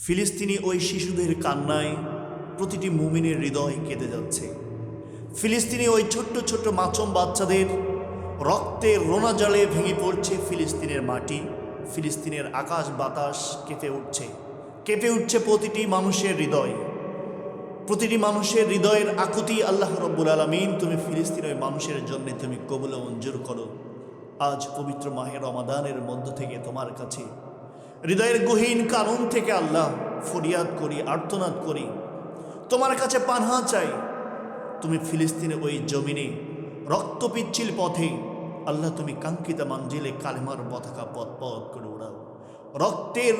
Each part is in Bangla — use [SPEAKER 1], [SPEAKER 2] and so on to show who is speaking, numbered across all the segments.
[SPEAKER 1] ফিলিস্তিনি ওই শিশুদের কান্নায় প্রতিটি মুমিনের হৃদয় কেঁদে যাচ্ছে। ফিলিস্তিনি ওই ছোট্ট ছোট্ট মাচম বাচ্চাদের রক্তে রোনা জলে ভেঙে পড়ছে ফিলিস্তিনের মাটি। ফিলিস্তিনের আকাশ বাতাস কেঁপে উঠছে। কেঁপে উঠছে প্রতিটি মানুষের হৃদয়। প্রতিটি মানুষের হৃদয়ের আকুতি আল্লাহ রব্বুল আলমিন, তুমি ফিলিস্তিনের মানুষের জন্য তুমি কবুল মঞ্জুর করো। আজ পবিত্র মাহের রমাদানের মধ্য থেকে তোমার কাছে হৃদয়ের গহীন কারণ থেকে আল্লাহ ফরিয়াদ করি, আর্তনাদ করি। তোমার কাছে পানহা চাই। তুমি ফিলিস্তিনে ওই জমিনে রক্ত পিচ্ছিল পথে, আল্লাহ তুমি কাঙ্ক্ষিত মাঞ্জিলে কালেমার পতাকা পথ পথ করে উড়াও। রক্তের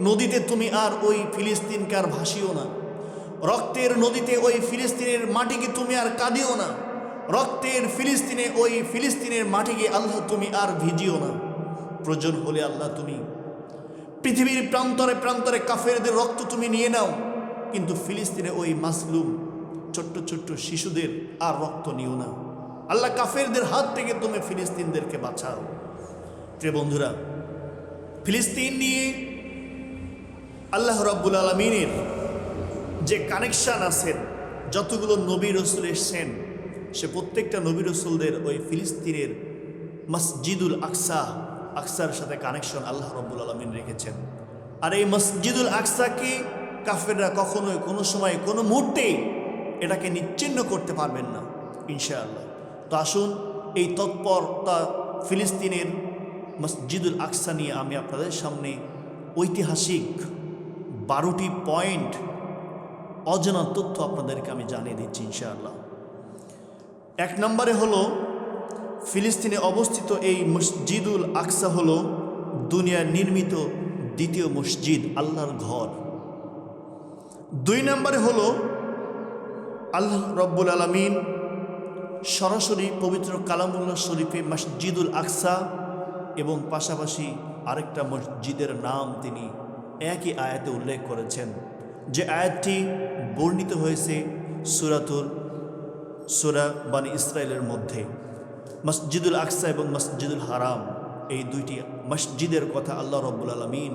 [SPEAKER 1] নদীতে তুমি আর ওই ফিলিস্তিনকে আর ভাসিও না। রক্তের নদীতে ওই ফিলিস্তিনের মাটিকে তুমি আর কাঁদিও না। রক্তের ফিলিস্তিনে ওই ফিলিস্তিনের মাটিকে আল্লাহ তুমি আর ভিজিও না। প্রয়োজন হলে আল্লাহ তুমি পৃথিবীর প্রান্তরে প্রান্তরে কাফেরদের রক্ত তুমি নিয়ে নাও। কিন্তু ফিলিস্তিনে ওই মাসলুম ছোট্ট ছোট্ট শিশুদের আর রক্ত নিও না। আল্লাহ কাফেরদের হাত থেকে তুমি ফিলিস্তিনদেরকে বাঁচাও। প্রিয় বন্ধুরা, ফিলিস্তিন নিয়ে আল্লাহ রাব্বুল আলমিনের যে কানেকশান আছেন যতগুলো নবী রসুল এসছেন, সে প্রত্যেকটা নবী রসুলদের ওই ফিলিস্তিনের মসজিদুল আকসা আকসার সাথে কানেকশন আল্লাহ রব্বুল আলমিন রেখেছেন। আর এই মসজিদুল আকসাকে কাফেররা কখনোই কোনো সময়, কোনো মুহূর্তেই এটাকে নিচ্ছিন্ন করতে পারবেন না, ইনশাআল্লাহ। তো আসুন, এই তৎপরতা ফিলিস্তিনের মসজিদুল আকসা নিয়ে আমি আপনাদের সামনে ঐতিহাসিক বারোটি পয়েন্ট অজানা তথ্য আপনাদেরকে আমি জানিয়ে দিচ্ছি, ইনশাআল্লাহ। এক নম্বরে হলো ফিলিস্তিনে অবস্থিত এই মসজিদুল আকসা হল দুনিয়ার নির্মিত দ্বিতীয় মসজিদ, আল্লাহর ঘর। দুই নম্বরে হল আল্লাহ রব্বুল আলমিন সরাসরি পবিত্র কালামুল্লাহ শরীফে মসজিদুল আকসা এবং পাশাপাশি আরেকটা মসজিদের নাম তিনি একই আয়াতে উল্লেখ করেছেন, যে আয়াতটি বর্ণিত হয়েছে সুরাতুল সুরা বানি ইসরায়েলের মধ্যে। মসজিদুল আকসা এবং মসজিদুল হারাম, এই দুইটি মসজিদের কথা আল্লাহ রব্বুল আলমিন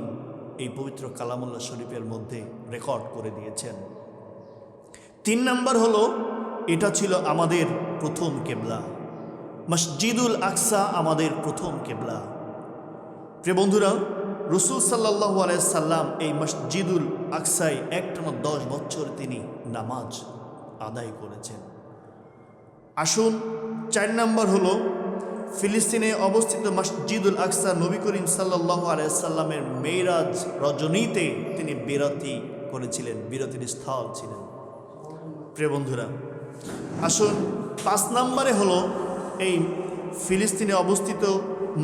[SPEAKER 1] এই পবিত্র কালামুল্লাহ শরীফের মধ্যে রেকর্ড করে দিয়েছেন। তিন নম্বর হলো, এটা ছিল আমাদের প্রথম কেবলা। মসজিদুল আকসা আমাদের প্রথম কেবলা। প্রিয় বন্ধুরা, রসুল সাল্লাহ সাল্লাম এই মসজিদুল আকসায় একটানা দশ বছর তিনি নামাজ আদায় করেছেন। আসুন, চার নম্বর হলো ফিলিস্তিনে অবস্থিত মসজিদুল আকসা নবী করিম সাল্লাহ আলাইসাল্লামের মেয়েরাজ রজনীতে তিনি বিরতি করেছিলেন, বিরতির স্থল ছিলেন। প্রিয় বন্ধুরা, আসুন, পাঁচ নম্বরে হলো এই ফিলিস্তিনে অবস্থিত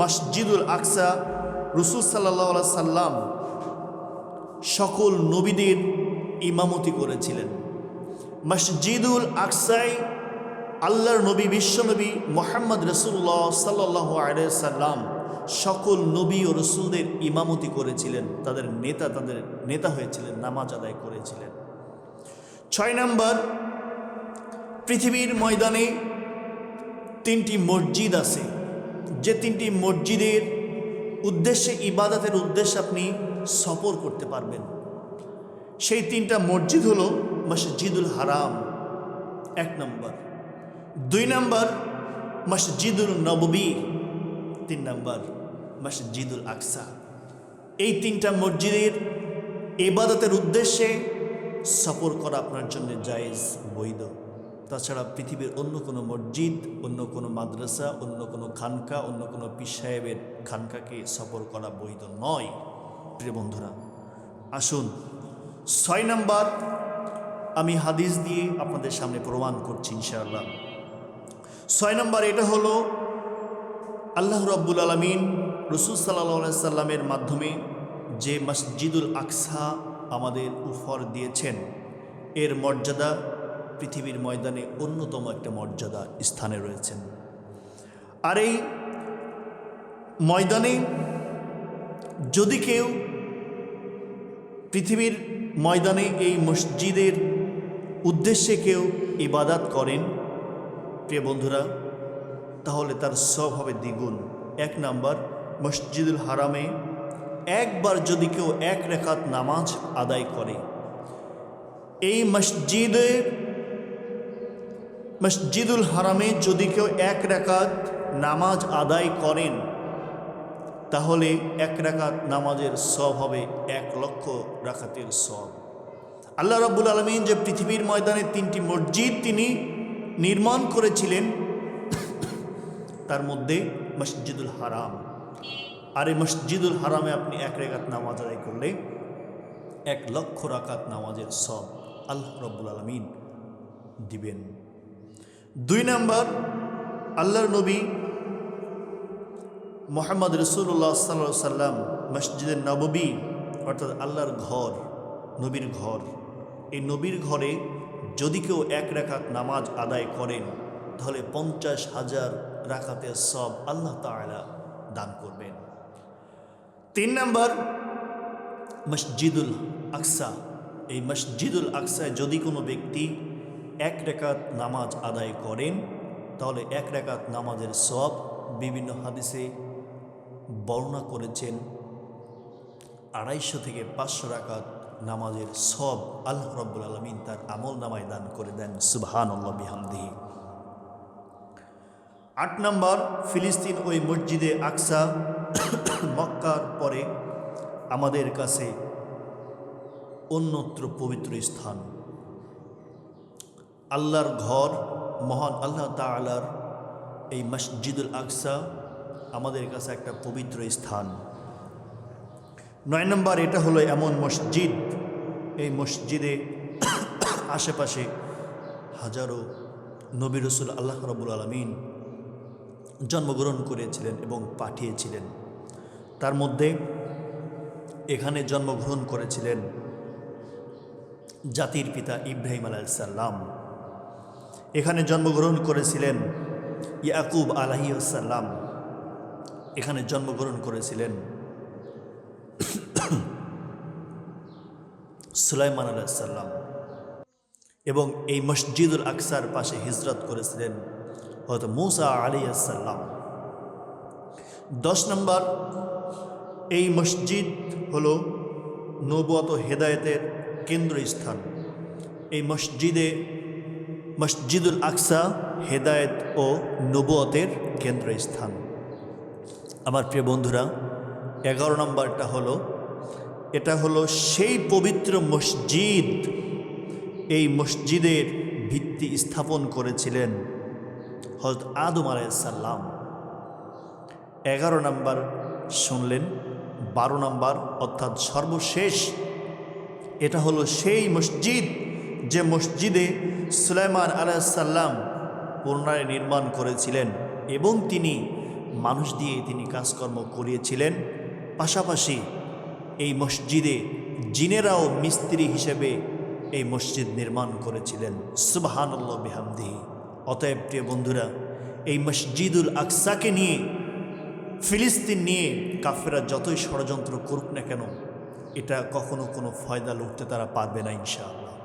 [SPEAKER 1] মসজিদুল আকসা রসুল সাল্লাহ সাল্লাম সকল নবীদের ইমামতি করেছিলেন। মসজিদুল আকসাই আল্লাহর নবী বিশ্বনবী মোহাম্মদ রসুল্লাহ সাল্লাহ সাল্লাম সকল নবী ও রসুলদের ইমামতি করেছিলেন, তাদের নেতা তাদের নেতা হয়েছিলেন, নামাজ আদায় করেছিলেন। ছয় নম্বর, পৃথিবীর ময়দানে তিনটি মসজিদ আছে। যে তিনটি মসজিদের উদ্দেশ্যে, ইবাদতের উদ্দেশ্যে আপনি সফর করতে পারবেন। সেই তিনটা মসজিদ হলো মসজিদুল হারাম। এক নম্বর। দুই নম্বর, মসজিদুল নববী। তিন নম্বর, মসজিদুল আকসা। এই তিনটা মসজিদের এবাদতের উদ্দেশ্যে সফর করা আপনার জন্য জায়েজ, বৈধ। তাছাড়া পৃথিবীর অন্য কোনো মসজিদ, অন্য কোনো মাদ্রাসা, অন্য কোনো খানকা, অন্য কোনো পীর সাহেবের খানকাকে সফর করা বৈধ নয়। প্রিয় বন্ধুরা, আসুন, ছয় নম্বর, আমি হাদিস দিয়ে আপনাদের সামনে প্রমাণ করছি ইনশাআল্লাহ। ছয় নম্বর এটা হলো আল্লাহ রব্বুল আলমিন রসুল সাল্লা সাল্লামের মাধ্যমে যে মসজিদুল আকসা আমাদের উপর দিয়েছেন, এর মর্যাদা পৃথিবীর ময়দানে অন্যতম একটা মর্যাদা স্থানে রয়েছেন। আর এই ময়দানে যদি কেউ পৃথিবীর ময়দানে এই মসজিদের উদ্দেশ্যে কেউ ইবাদাত করেন প্রিয় বন্ধুরা, তাহলে তার সব হবে দ্বিগুণ। এক নাম্বার, মসজিদুল হারামে একবার যদি কেউ এক রেখাত নামাজ আদায় করে, এই মসজিদে, মসজিদুল হারামে যদি কেউ এক রেখাত নামাজ আদায় করেন, তাহলে এক রাকাত নামাজের সব হবে এক লক্ষ রাকাতের সব আল্লাহ রাব্বুল আলমিন যে পৃথিবীর ময়দানে তিনটি মসজিদ, তিনি নির্মাণ করেছিলেন তার মধ্যে মসজিদুল হারাম। আর এই মসজিদুল হারামে আপনি এক রেখাত নামাজ আদায় করলে এক লক্ষ রাকাত নামাজের সব আল্লাহ রব্বুল আলমিন দিবেন। দুই নাম্বার, আল্লাহর নবী মোহাম্মদ রসুল্লাহ সাল্লা সাল্লাম মসজিদের নববী, অর্থাৎ আল্লাহর ঘর, নবীর ঘর। এই নবীর ঘরে যদি কেউ এক রাকাত নামাজ আদায় করেন, তাহলে পঞ্চাশ হাজার রাকাতের সব আল্লাহ তাআলা দান করবেন। তিন নম্বর, মসজিদুল আকসা। এই মসজিদুল আকসায় যদি কোনো ব্যক্তি এক রেখাত নামাজ আদায় করেন, তাহলে এক রেখাত নামাজের সব বিভিন্ন হাদিসে বর্ণনা করেছেন। আড়াইশো থেকে পাঁচশো রাকাত নামাজের সব আল্লাহ রব্বুল আলমিন তার আমল নামায় দান করে দেন সুবহান আল্লাহ বিহামদিহি। আট নম্বর, ফিলিস্তিন ওই মসজিদে আকসা, মক্কার পরে আমাদের কাছে অন্যত্র পবিত্র স্থান। আল্লাহর ঘর, মহান আল্লাহ তালার এই মসজিদুল আকসা আমাদের কাছে একটা পবিত্র স্থান। নয় নম্বর, এটা হলো এমন মসজিদ। এই মসজিদে আশেপাশে হাজারো নবী রসুল আল্লাহ রবুল আলমিন জন্মগ্রহণ করেছিলেন এবং পাঠিয়েছিলেন। তার মধ্যে এখানে জন্মগ্রহণ করেছিলেন জাতির পিতা ইব্রাহিম আলাইসাল্লাম এখানে জন্মগ্রহণ করেছিলেন ইয়াকুব আলাহিসাল্লাম এখানে জন্মগ্রহণ করেছিলেন সুলাইমান আলাইসাল্লাম এবং এই মসজিদুল আকসার পাশে হিজরত করেছিলেন হয়তো মুসা আলিয়াসাল্লাম দশ নম্বর, এই মসজিদ হল নবত হেদায়েতের কেন্দ্রস্থান। এই মসজিদে মসজিদুল আকসা হেদায়েত ও নবতের কেন্দ্রস্থান। আমার প্রিয় বন্ধুরা, এগারো নম্বরটা হলো এটা হলো সেই পবিত্র মসজিদ। এই মসজিদের ভিত্তি স্থাপন করেছিলেন হজরত আদম আলাইসাল্লাম এগারো নাম্বার শুনলেন, বারো নম্বর অর্থাৎ সর্বশেষ। এটা হলো সেই মসজিদ যে মসজিদে সুলাইমান আলাইসাল্লাম পুনরায় নির্মাণ করেছিলেন এবং তিনি মানুষ দিয়ে তিনি কাজকর্ম করিয়েছিলেন। পাশাপাশি এই মসজিদে জিনেরাও মিস্ত্রি হিসেবে এই মসজিদ নির্মাণ করেছিলেন। সুবাহান্লাহ বিহামদিহি। অতএব প্রিয় বন্ধুরা, এই মসজিদুল আকসাকে নিয়ে, ফিলিস্তিন নিয়ে কাফেরা যতই ষড়যন্ত্র করুক না কেন, এটা কখনো কোনো ফয়দা লুটতে তারা পারবে না ইনশাআল্লাহ।